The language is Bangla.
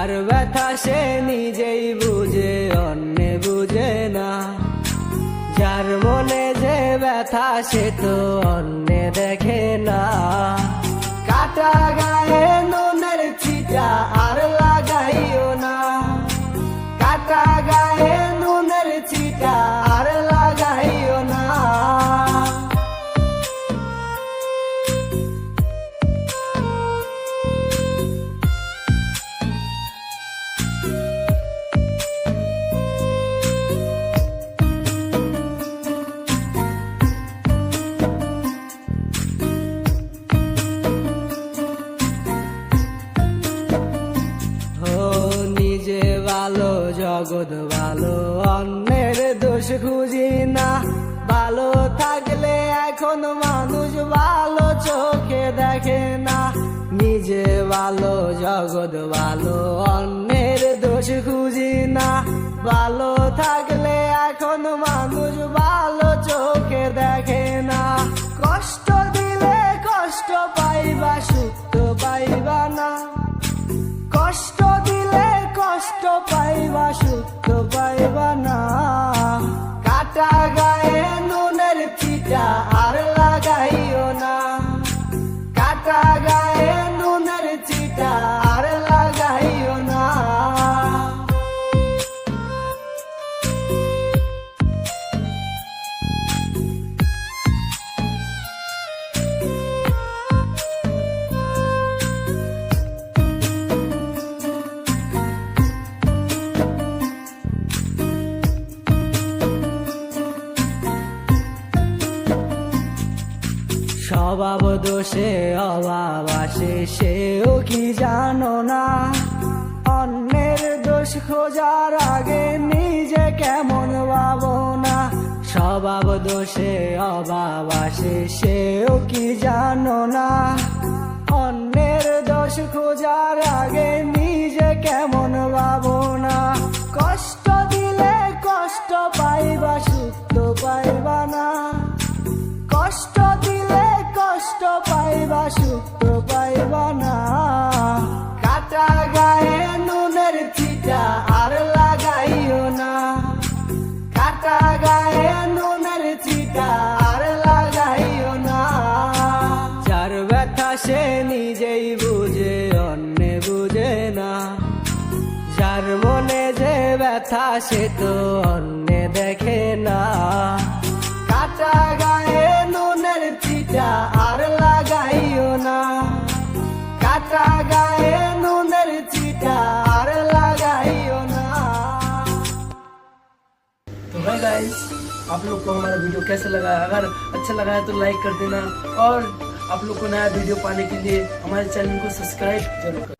যার ব্যথা সে নিজেই বুঝে, অন্য বুঝে না। যার মনে যে ব্যথা সে তো অন্য দেখে না। কাটা গায়ে জগৎ ভালো, অন্যের দোষ খুঁজি না। ভালো থাকলে এখন মানুষ ভালো চোখে দেখে না। নিজে ভালো, জগৎ ভালো, অন্যের দোষ খুঁজি না। ভালো থাকলে এখন মানুষ ভালো চোখে দেখে না। কষ্ট দিলে কষ্ট পাইবা, সুখ পাইবা না। কষ্ট সুখ পাইবা না। কাটা স্বভাব দোষে অভাব আসে, সেও কি জানো না? অন্যের দোষ খোঁজার আগে নিজে কেমন ভাবো না স্বভাব দোষে অভাব আসে, সেও কি জানো না? অন্যের দোষ খোঁজার আগে নিজে কেমন ভাবো না কষ্ট দিলে কষ্ট পাইবা তো পাইবা না। কষ্ট পাইবা সুখ পাইবা না। কাটা গায়ে নুনের চিটা আর লাগাইও না। কাটা গায়ে নুনের চিটা আর লাগাইও না। যার ব্যথা সে নিজেই বুঝে, অন্য বুঝে না। যার মনে যে ব্যথা সে তো অন্য দেখে না। गाइस आप लोग को हमारा वीडियो कैसा लगा? अगर अच्छा लगा है तो लाइक कर देना और आप लोग को नया वीडियो पाने के लिए हमारे चैनल को सब्सक्राइब ज़रूर कर